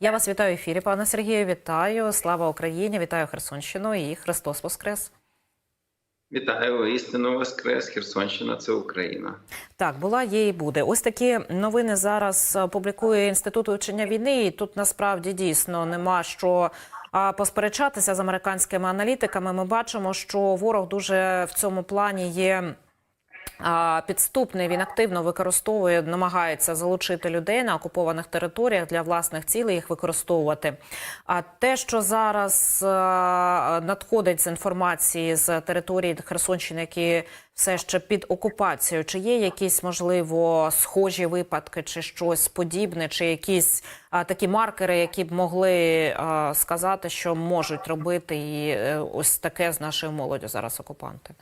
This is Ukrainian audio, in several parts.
Я вас вітаю в ефірі, пане Сергію. Вітаю. Слава Україні! Вітаю Херсонщину і Христос Воскрес. Вітаю істину Воскрес, Херсонщина це Україна. Так, була, є і буде. Ось такі новини зараз публікує інститут вивчення війни. І тут насправді дійсно нема що а, посперечатися з американськими аналітиками. Ми бачимо, що ворог дуже в цьому плані є. Підступний він активно використовує, намагається залучити людей на окупованих територіях для власних цілей їх використовувати. А те, що зараз е, надходить з інформації з території Херсонщини, які все ще під окупацією, чи є якісь можливо схожі випадки, чи щось подібне, чи якісь такі маркери, які б могли сказати, що можуть робити і е, ось таке з нашою молоддю зараз окупанти?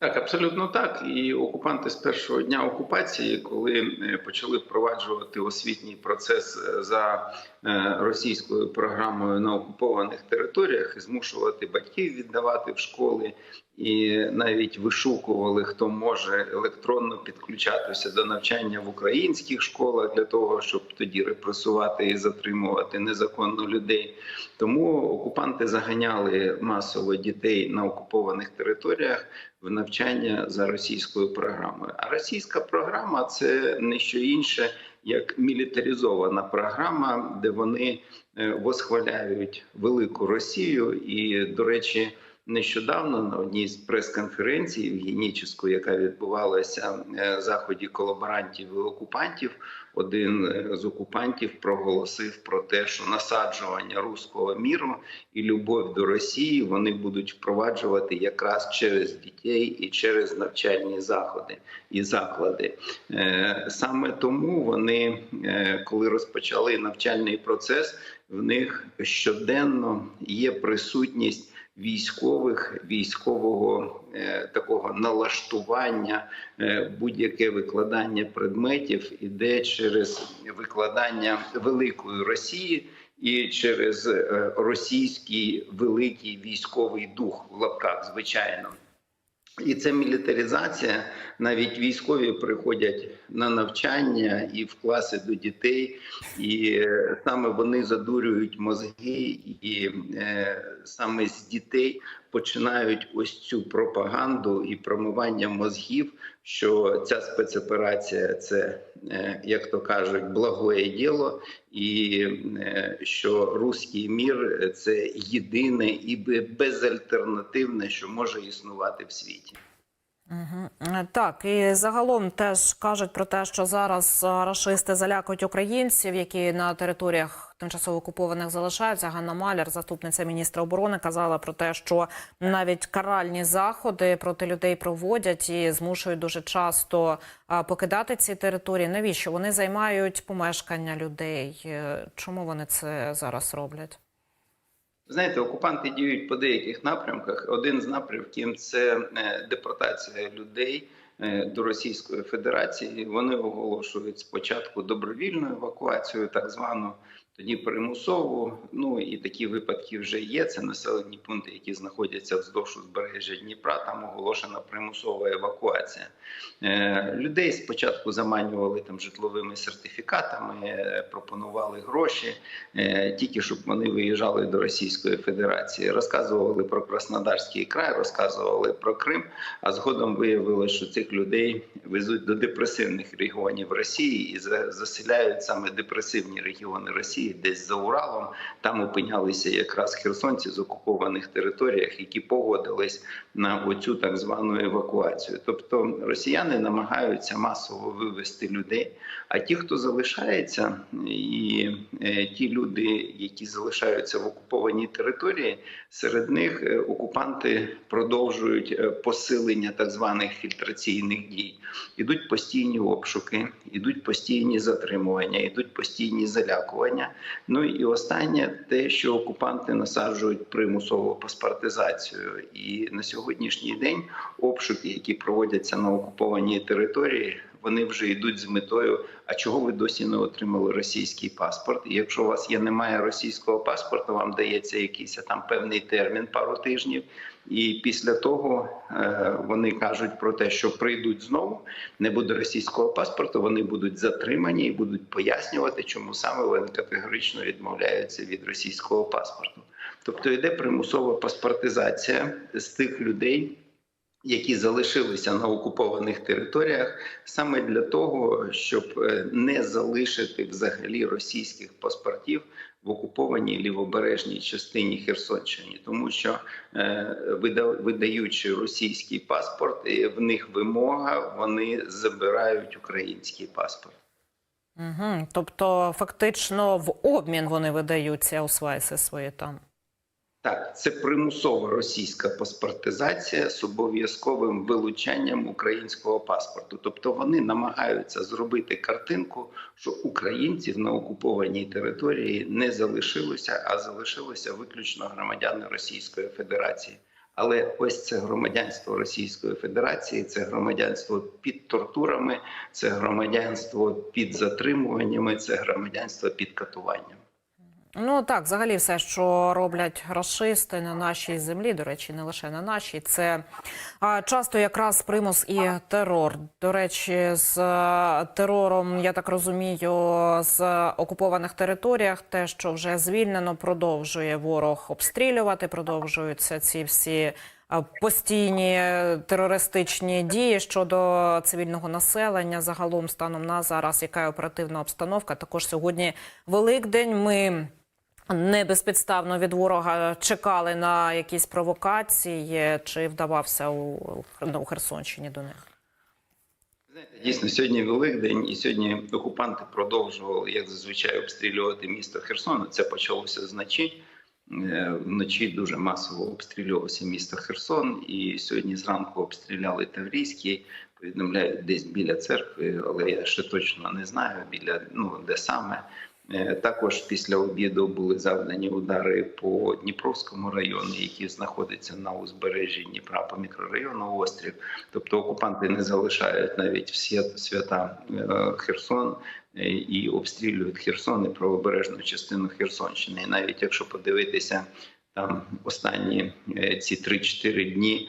Так, абсолютно так. І окупанти з першого дня окупації, коли е, почали впроваджувати освітній процес е, за е, російською програмою на окупованих територіях і змушувати батьків віддавати в школи, і навіть вишукували, хто може електронно підключатися до навчання в українських школах для того, щоб тоді репресувати і затримувати незаконно людей. Тому окупанти заганяли масово дітей на окупованих територіях в навчання за російською програмою. А російська програма це не що інше. Як мілітаризована програма, де вони е, восхваляють велику Росію, і до речі, нещодавно на одній з прес-конференцій в Геніческу, яка відбувалася е, в заході колаборантів і окупантів, один е, з окупантів проголосив про те, що насаджування руського міру і любов до Росії вони будуть впроваджувати якраз через дітей і через навчальні заходи і заклади. Е, Саме тому вони, коли розпочали навчальний процес, в них щоденно є присутність військових, військового е, такого налаштування, е, будь-яке викладання предметів іде через викладання великої Росії і через е, російський великий військовий дух в лапках, звичайно. І це мілітаризація. Навіть військові приходять на навчання і в класи до дітей, і е, саме вони задурюють мозги, і е, саме з дітей починають ось цю пропаганду і промивання мозгів, що ця спецоперація це, е, як то кажуть, благое діло, і е, що руський мір це єдине і безальтернативне, що може існувати в світі. Так, і загалом теж кажуть про те, що зараз а, рашисти залякують українців, які на територіях тимчасово окупованих залишаються. Ганна Маляр, заступниця міністра оборони, казала про те, що навіть каральні заходи проти людей проводять і змушують дуже часто покидати ці території. Навіщо вони займають помешкання людей? Е, Чому вони це зараз роблять? Знаєте, окупанти діють по деяких напрямках. Один з напрямків це е, депортація людей е, до Російської Федерації. Вони оголошують спочатку добровільну евакуацію, так звану. Тоді примусову, ну і такі випадки вже є. Це населені пункти, які знаходяться вздовж узбережжя Дніпра. Там оголошена примусова евакуація. Е, людей спочатку заманювали там житловими сертифікатами, е, пропонували гроші, е, тільки щоб вони виїжджали до Російської Федерації. Розказували про Краснодарський край, розказували про Крим. А згодом виявилося, що цих людей везуть до депресивних регіонів Росії і за- заселяють саме депресивні регіони Росії, десь за Уралом. Там опинялися якраз херсонці з окупованих територіях, які погодились на оцю так звану евакуацію. Тобто росіяни намагаються масово вивести людей. А ті, хто залишається, і е, ті люди, які залишаються в окупованій території, серед них е, окупанти продовжують е, посилення так званих фільтраційних дій. Ідуть постійні обшуки, ідуть постійні затримування, ідуть постійні залякування. Ну і останнє те, що окупанти насаджують примусову паспортизацію. І на сьогоднішній день обшуки, які проводяться на окупованій території, вони вже йдуть з метою. А чого ви досі не отримали російський паспорт? І якщо у вас є немає російського паспорту, вам дається якийсь там певний термін, пару тижнів, І після того е, вони кажуть про те, що прийдуть знову, не буде російського паспорту. Вони будуть затримані і будуть пояснювати, чому саме вони категорично відмовляються від російського паспорту. Тобто йде примусова паспортизація з тих людей, які залишилися на окупованих територіях, саме для того, щоб е, не залишити взагалі російських паспортів в окупованій лівобережній частині Херсонщини, тому що е, видаючи російський паспорт, в них вимога, вони забирають український паспорт. Угу. Тобто, фактично, в обмін вони видаються у свайси свої там. Так, це примусова російська паспортизація з обов'язковим вилучанням українського паспорту. Тобто вони намагаються зробити картинку, що українців на окупованій території не залишилося, а залишилося виключно громадяни Російської Федерації. Але ось це громадянство Російської Федерації, це громадянство під тортурами, це громадянство під затримуваннями, це громадянство під катуванням. Ну так, взагалі, все, що роблять рашисти на нашій землі, до речі, не лише на нашій, це а, часто якраз примус і терор. До речі, з е, терором, я так розумію, з окупованих територіях, те, що вже звільнено, продовжує ворог обстрілювати, продовжуються ці всі. Постійні терористичні дії щодо цивільного населення загалом станом на зараз, яка оперативна обстановка. Також сьогодні Великдень. Ми не безпідставно від ворога чекали на якісь провокації, чи вдавався у, у Херсонщині до них? Дійсно, сьогодні Великдень, і сьогодні окупанти продовжували, як зазвичай, обстрілювати місто Херсон. Це почалося зночі. Е, Вночі дуже масово обстрілювався місто Херсон, і сьогодні зранку обстріляли Таврійський. Повідомляють десь біля церкви, але я ще точно не знаю біля ну де саме. Е, Також після обіду були завдані удари по Дніпровському району, який знаходиться на узбережжі Дніпра по мікрорайону Острів. Тобто окупанти не залишають навіть всі свята е, Херсон е, і обстрілюють Херсон і правобережну частину Херсонщини. І навіть якщо подивитися там останні ці 3-4 дні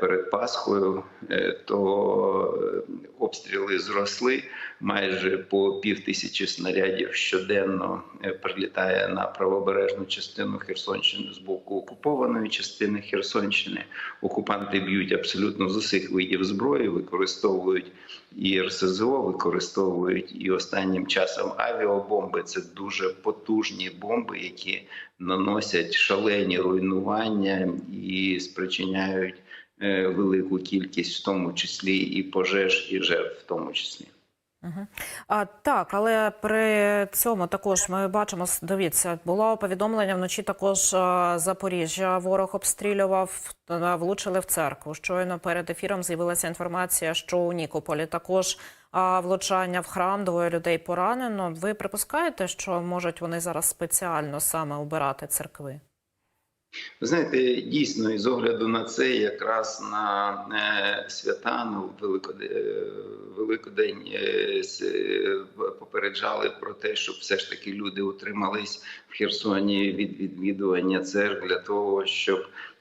перед Пасхою, е, то е, обстріли зросли майже по пів тисячі снарядів щоденно е, прилітає на правобережну частину Херсонщини з боку окупованої частини Херсонщини. Окупанти б'ють абсолютно з усіх видів зброї, використовують і РСЗО, використовують і останнім часом авіабомби. Це дуже потужні бомби, які наносять шалені руйнування і спричиняють е, велику кількість, в тому числі і пожеж, і жертв, в тому числі. А, так, але при цьому також ми бачимо, дивіться, було повідомлення вночі також Запоріжжя. Ворог обстрілював, а, влучили в церкву. Щойно перед ефіром з'явилася інформація, що у Нікополі також влучання в храм, двоє людей поранено. Ви припускаєте, що можуть вони зараз спеціально саме обирати церкви? Ви знаєте, дійсно, і з огляду на це, якраз на е, свята, ну Великодень, Великодень е, е, попереджали про те, щоб все ж таки люди утримались в Херсоні від відвідування церкв для того, щоб е,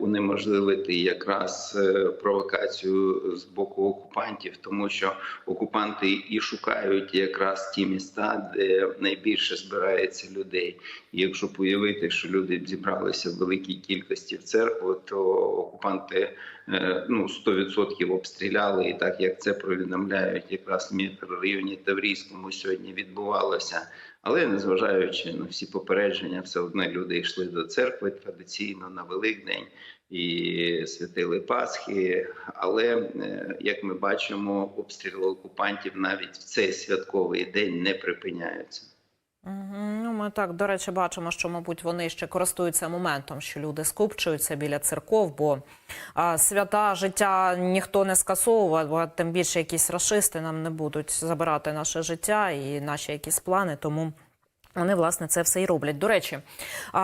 унеможливити якраз е, провокацію з боку окупантів, тому що окупанти і шукають якраз ті міста, де найбільше збирається людей. І якщо уявити, що люди зібралися в великій кількості в церкву, то окупанти е, ну 100% обстріляли, і так як це повідомляють, якраз в мікрорайоні Таврійському сьогодні відбувалося. Але незважаючи на всі попередження, все одно люди йшли до церкви традиційно на Великдень і святили Пасхи. Але е, як ми бачимо, обстріли окупантів навіть в цей святковий день не припиняються. Ну, ми так, до речі, бачимо, що, мабуть, вони ще користуються моментом, що люди скупчуються біля церков, бо а, свята життя ніхто не скасовував, а тим більше якісь расисти нам не будуть забирати наше життя і наші якісь плани. Тому Вони власне це все і роблять. До речі,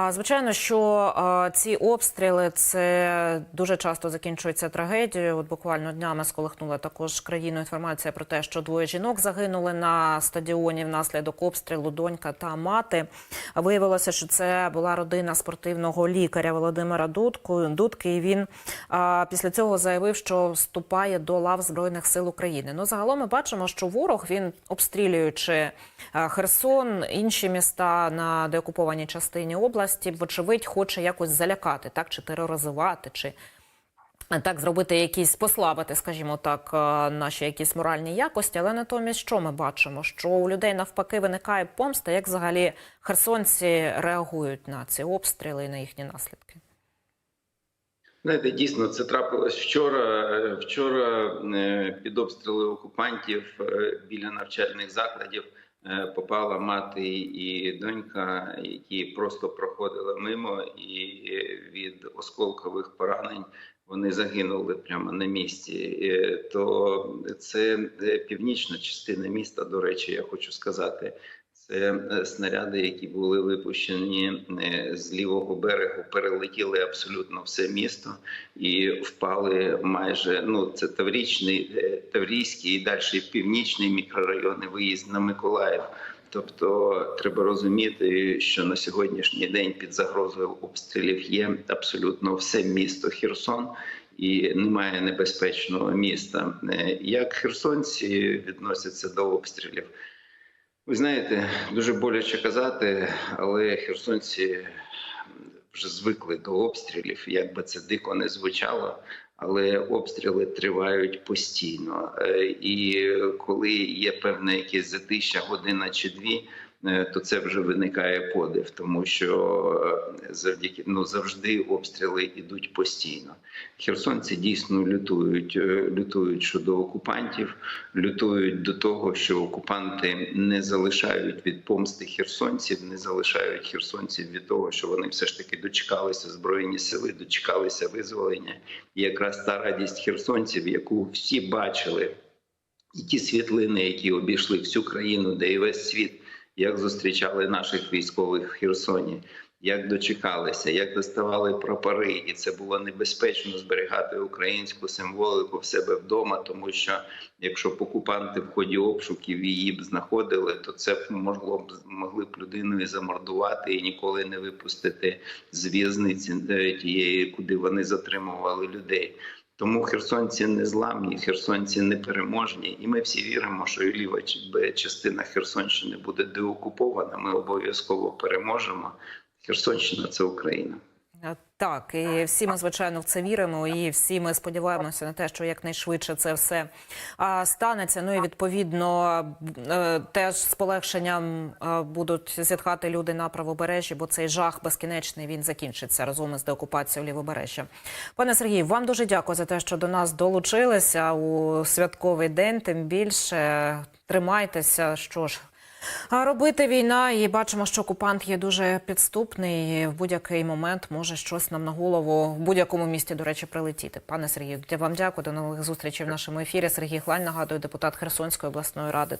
звичайно, що ці обстріли це дуже часто закінчується трагедією. От буквально днями сколихнула також країну інформація про те, що двоє жінок загинули на стадіоні внаслідок обстрілу. Донька та мати. Виявилося, що це була родина спортивного лікаря Володимира Дудку Дудки. І він після цього заявив, що вступає до лав збройних сил України. Ну загалом ми бачимо, що ворог він обстрілюючи Херсон, інші міста на деокупованій частині області, вочевидь, хоче якось залякати, так чи тероризувати, чи так зробити якісь послабити, скажімо так, е, наші якісь моральні якості. Але натомість, що ми бачимо? Що у людей навпаки виникає помста, як взагалі херсонці реагують на ці обстріли і на їхні наслідки? Знаєте, дійсно це трапилось вчора. Е, Вчора е, під обстріли окупантів е, біля навчальних закладів е, попала мати і донька, які просто проходили мимо, і е, від осколкових поранень вони загинули прямо на місці. Е, То це е, північна частина міста. До речі, я хочу сказати. Це е, снаряди, які були випущені е, з лівого берегу, перелетіли абсолютно все місто і впали майже. Ну це Таврічний, е, Таврійський і далі північний мікрорайони, виїзд на Миколаїв. Тобто треба розуміти, що на сьогоднішній день під загрозою обстрілів є абсолютно все місто Херсон. І немає небезпечного міста. Як херсонці відносяться до обстрілів? Ви знаєте, дуже боляче казати, але херсонці вже звикли до обстрілів, як би це дико не звучало. Але обстріли тривають постійно. Е, І коли є певне якесь затища, година чи дві, то це вже виникає подив, тому що е, завдяки ну завжди обстріли йдуть постійно. Херсонці дійсно лютують, е, лютують щодо окупантів, лютують до того, що окупанти не залишають від помсти херсонців, не залишають херсонців від того, що вони все ж таки дочекалися збройні сили, дочекалися визволення. І якраз та радість херсонців, яку всі бачили, і ті світлини, які обійшли всю країну, де і весь світ, як зустрічали наших військових в Херсоні. Як дочекалися, як доставали прапори, і це було небезпечно зберігати українську символику в себе вдома, тому що якщо б окупанти в ході обшуків її б знаходили, то це б могло б могли б людину і замордувати і ніколи не випустити з в'язниці е, тієї, куди вони затримували людей. Тому херсонці не зламні, херсонці не переможні, і ми всі віримо, що і ліва частина Херсонщини буде деокупована. Ми обов'язково переможемо. Херсонщина це Україна. Е, Так, і всі ми звичайно в це віримо, і всі ми сподіваємося на те, що якнайшвидше це все станеться. Ну і відповідно е, теж з полегшенням е, будуть зітхати люди на правобережжі, бо цей жах безкінечний він закінчиться разом із деокупацією лівобережжя. Пане Сергію, вам дуже дякую за те, що до нас долучилися у святковий день. Тим більше тримайтеся. Що ж. А робити війна, і бачимо, що окупант є дуже підступний. і В будь-який момент може щось нам на голову в будь-якому місті, до речі, прилетіти. Пане Сергію, вам дякую. До нових зустрічей в нашому ефірі. Сергій Хлань нагадую, депутат Херсонської обласної ради.